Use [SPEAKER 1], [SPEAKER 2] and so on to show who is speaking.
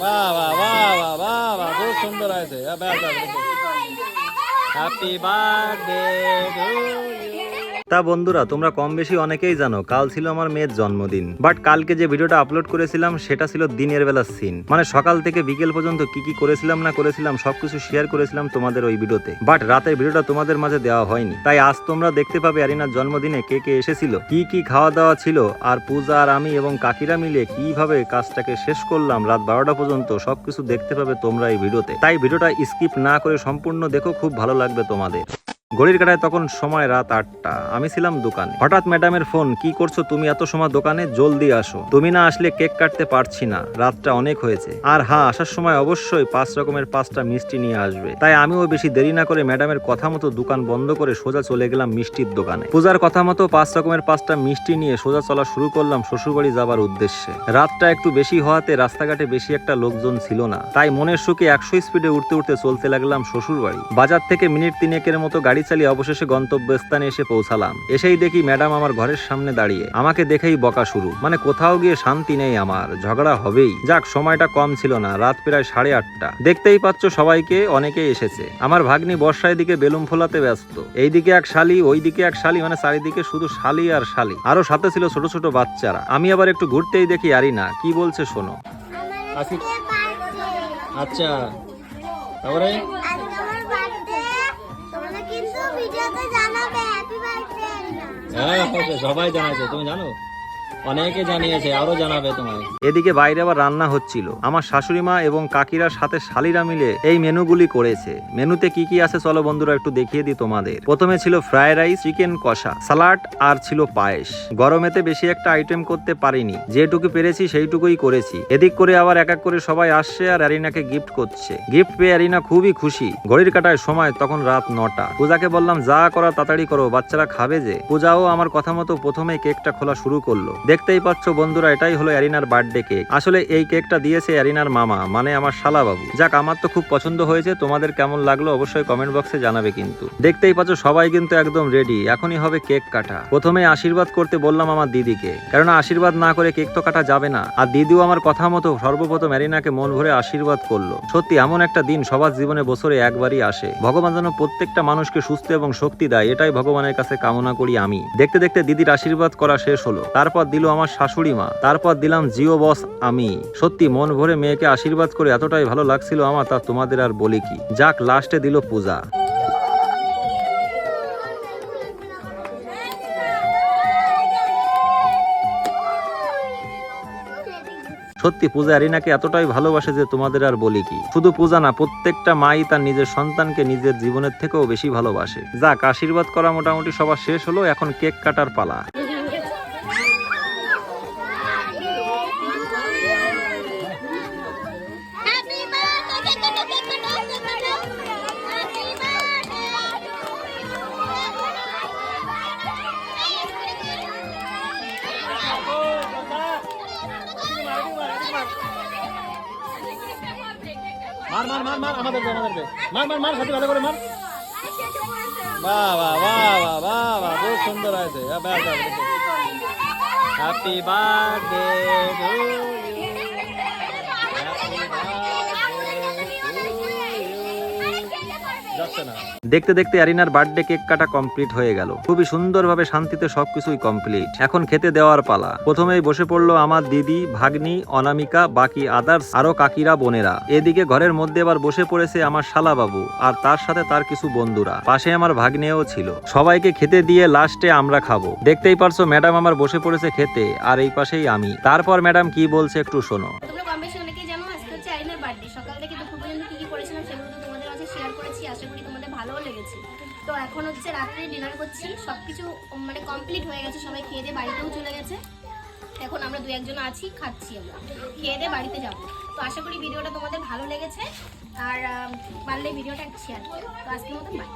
[SPEAKER 1] বাহ বাহ বাহ বাহ বাহ বাহ খুব সুন্দর হয়েছে হ্যাপি বার্থডে টু তা বন্ধুরা, তোমরা কম বেশি অনেকেই জানো, কাল ছিল আমার মেয়ের জন্মদিন। বাট কালকে যে ভিডিওটা আপলোড করেছিলাম, সেটা ছিল দিনের বেলার সিন মানে সকাল থেকে বিকেল পর্যন্ত কি কি করেছিলাম, না করেছিলাম, সবকিছু শেয়ার করেছিলাম তোমাদের ওই ভিডিওতে। বাট রাতের ভিডিওটা তোমাদের মাঝে দেওয়া হয়নি। তাই আজ তোমরা দেখতে পাবে আরিনার জন্মদিনে কে কে এসেছিল, কি কি খাওয়া দাওয়া ছিল, আর পূজা আর আমি এবং কাকিরা মিলে কীভাবে কাজটাকে শেষ করলাম রাত বারোটা পর্যন্ত, সবকিছু দেখতে পাবে তোমরা এই ভিডিওতে। তাই ভিডিওটা স্কিপ না করে সম্পূর্ণ দেখো, খুব ভালো লাগবে তোমাদের। ঘড়ির কাটায় তখন সময় রাত আটটা। আমি ছিলাম দোকানে। হঠাৎ ম্যাডামের ফোন, কি করছ তুমি এত সময় দোকানে? জলদি আসো। তুমি না আসলে কেক কাটতে পারছি না। রাতটা অনেক হয়েছে। আর হ্যাঁ আসার সময় অবশ্যই পাঁচ রকমের পাঁচটা মিষ্টি নিয়ে আসবে। তাই আমিও বেশি দেরি না করে ম্যাডামের কথা মতো দোকান বন্ধ করে সোজা চলে গেলাম মিষ্টির দোকানে। পূজার কথা মতো পাঁচ রকমের পাঁচটা মিষ্টি নিয়ে সোজা চলা শুরু করলাম শ্বশুরবাড়ি যাবার উদ্দেশ্যে। রাতটা একটু বেশি হওয়াতে রাস্তাঘাটে বেশি একটা লোকজন ছিল না। তাই মনের সুখে একশো স্পিডে উঠতে উঠতে চলতে লাগলাম শ্বশুরবাড়ি। বাজার থেকে মিনিট তিনেকের মতো গাড়ি চালিয়ে অবশেষে গন্তব্যস্থানে এসে পৌঁছালাম। এসেই দেখি ম্যাডাম আমার ঘরের সামনে দাঁড়িয়ে। আমাকে দেখেই বকা শুরু। মানে কোথাও গিয়ে শান্তি নেই আমার। ঝগড়া হবেই। যাক সময়টা কম ছিল না। রাত প্রায় সাড়ে আটটা। দেখতেই পাচ্ছ সবাইকে অনেকেই এসেছে। আমার ভাগ্নি বর্ষায় দিকে বেলুন ফোলাতে ব্যস্ত। এইদিকে এক শালি ওইদিকে এক শালি মানে চারিদিকে শুধু শালি আর শালি। আরও সাথে ছিল ছোট ছোট বাচ্চারা। আমি আবার একটু ঘুরতেই দেখি আরি না কি বলছে শোনো। আচ্ছা। তারপরে? হ্যাঁ সবাই জানাইছে তুমি জানো অনেকে জানিয়েছে, আরও জানাবে তোমায়। এদিকে বাইরে আবার রান্না হচ্ছিল। আমার শাশুড়ি মা এবং কাকিরা সাথে শালিরা মিলে এই মেনুগুলি করেছে। মেনুতে কি কি আছে চলো বন্ধুরা একটু দেখিয়ে দিই তোমাদের। প্রথমে ছিল ফ্রাইড রাইস, চিকেন কষা, সালাড আর ছিল পায়েস। গরমেতে বেশি একটা আইটেম করতে পারিনি। যেটুকু পেরেছি সেইটুকুই করেছি। এদিক করে আবার এক এক করে সবাই আসছে আর অ্যারিনাকে গিফট করছে। গিফট পেয়ে অ্যারিনা খুবই খুশি। ঘড়ির কাটায় সময় তখন রাত নটা। পূজাকে বললাম, যা করা তাড়াতাড়ি করো, বাচ্চারা খাবে যে। পূজাও আমার কথা মতো প্রথমেই কেকটা খোলা শুরু করল। দেখতেই পাচ্ছ বন্ধুরা, এটাই হলো অ্যারিনার বার্থডে কেক আসলে এই কেকটা দিয়েছে অ্যারিনার মামা মানে আমার শালা বাবু যাক, আমার তো খুব পছন্দ হয়েছে, তোমাদের কেমন লাগল অবশ্যই কমেন্ট বক্সে জানাবে কিন্তু। দেখতেই পাচ্ছ সবাই কিন্তু একদম রেডি এখনই হবে কেক কাটা। প্রথমে আশীর্বাদ করতে বললাম আমার দিদিকে, কেননা আশীর্বাদ না করে কেক তো কাটা যাবে না। আর দিদিও আমার কথা মতো সর্বপ্রথম অ্যারিনাকে মন ভরে আশীর্বাদ করল। সত্যি, এমন একটা দিন সবার জীবনে বছরে একবারই আসে। ভগবান যেন প্রত্যেকটা মানুষকে সুস্থ এবং শক্তি দেয়, এটাই ভগবানের কাছে কামনা করি আমি। দেখতে দেখতে দিদির আশীর্বাদ করা শেষ হলো। তারপর আমার শাশুড়ি মা। তারপর দিলাম, জিও বস, আমি। সত্যি মন ভরে মেয়েকে আশীর্বাদ করে এতটাই ভালো লাগছিল আমার, তা তোমাদের আর বলি কি। যাক লাস্টে দিল পূজা। সত্যি পূজা অ্যারিনাকে এতটাই ভালোবাসে যে তোমাদের আর বলি কি। শুধু পূজা না, প্রত্যেকটা মাই তার নিজের সন্তানকে নিজের জীবনের থেকেও বেশি ভালোবাসে। যাক, আশীর্বাদ করা মোটামুটি সবার শেষ হলো, এখন কেক কাটার পালা। মার মার মার মার, আমাদের আমাদেরকে মার মার মার সাথে ভালো করে মার। বাহ বাহ বাহ খুব সুন্দর আছে হ্যাপি বার্থডে টু যাচ্ছে না দেখতে দেখতে অ্যারিনার বার্থডে কেক কাটা কমপ্লিট হয়ে গেল। খুবই সুন্দরভাবে শান্তিতে সবকিছুই কমপ্লিট। এখন খেতে দেওয়ার পালা। প্রথমেই বসে পড়ল আমার দিদি, ভাগ্নি, অনামিকা, বাকি আদার্স আরও কাকিরা, বোনেরা। এদিকে ঘরের মধ্যে এবার বসে পড়েছে আমার শালা বাবু আর তার সাথে তার কিছু বন্ধুরা। পাশে আমার ভাগ্নেও ছিল। সবাইকে খেতে দিয়ে লাস্টে আমরা খাব। দেখতেই পারছ ম্যাডাম আমার বসে পড়েছে খেতে, আর এই পাশেই আমি। তারপর ম্যাডাম কি বলছে একটু শোনো।
[SPEAKER 2] লেগেছে তো এখন হচ্ছে রাত্রে ডিনার করছি। সব কিছু মানে কমপ্লিট হয়ে গেছে। সবাই খেয়ে দিয়ে বাড়িতেও চলে গেছে। এখন আমরা দু একজন আছি, খাচ্ছি আমরা। খেয়ে দিয়ে বাড়িতে যাব। তো আশা করি ভিডিওটা তোমাদের ভালো লেগেছে। আর পারলে ভিডিওটা শেয়ার করো। তো আজকের মতন বাই